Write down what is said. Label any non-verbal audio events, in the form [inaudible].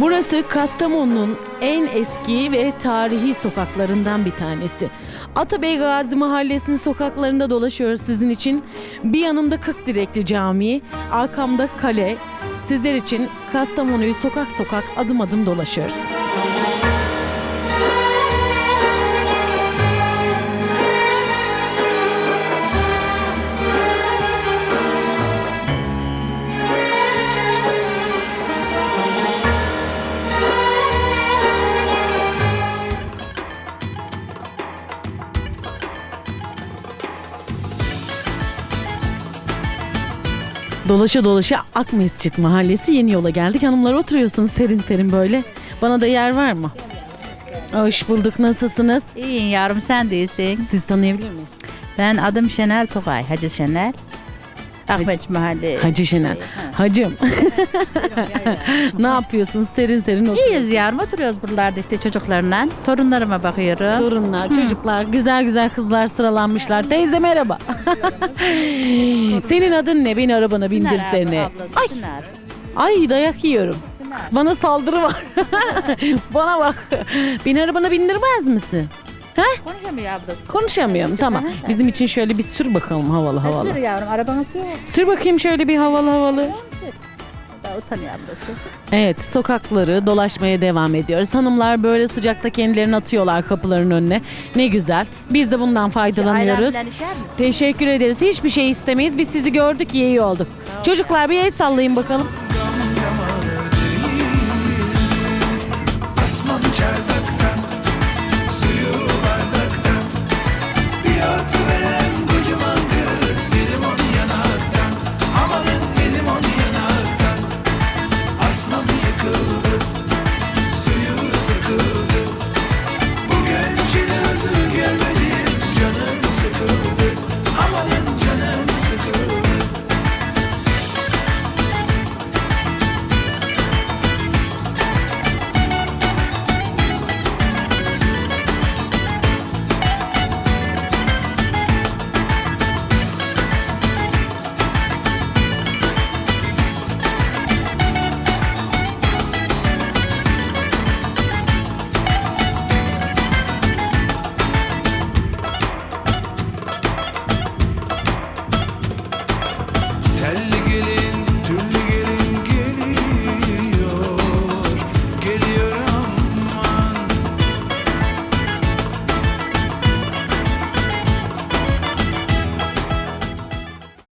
Burası Kastamonu'nun en eski ve tarihi sokaklarından bir tanesi. Atabey Gazi Mahallesi'nin sokaklarında dolaşıyoruz sizin için. Bir yanımda 40 direkli cami, arkamda kale. Sizler için Kastamonu'yu sokak sokak adım adım dolaşıyoruz. Dolaşa dolaşa Ak Mescit Mahallesi Yeni Yola geldik. Hanımlar oturuyorsunuz serin serin böyle. Bana da yer var mı? Hoş bulduk. Nasılsınız? İyiyim yavrum sen değilsin. Siz tanıyabilir miyiz? Ben adım Şenel Tokay, Hacı Şenel. Ahmet Mahalle. Hacı Şener. Hacım. [laughs] ne yapıyorsunuz? Serin serin oturuyorsunuz. İyiyiz yavrum oturuyoruz buralarda işte çocuklarla. Torunlarıma bakıyorum. Torunlar, çocuklar, güzel güzel kızlar sıralanmışlar. Teyze merhaba. [laughs] Senin adın ne? Beni arabana abla, ablası, Ay, ay dayak yiyorum. Bana saldırı var. [laughs] Bana bak. Beni arabana bindirmez misin? He? Konuşamıyor ablası. Konuşamıyorum tamam. Bizim için şöyle bir sür bakalım havalı havalı. Sür yavrum arabanı sür. Sür bakayım şöyle bir havalı havalı. Daha utanıyor ablası. Evet sokakları dolaşmaya devam ediyoruz. Hanımlar böyle sıcakta kendilerini atıyorlar kapıların önüne. Ne güzel. Biz de bundan faydalanıyoruz. Teşekkür ederiz. Hiçbir şey istemeyiz. Biz sizi gördük iyi iyi olduk. Çocuklar bir el sallayın bakalım. Asman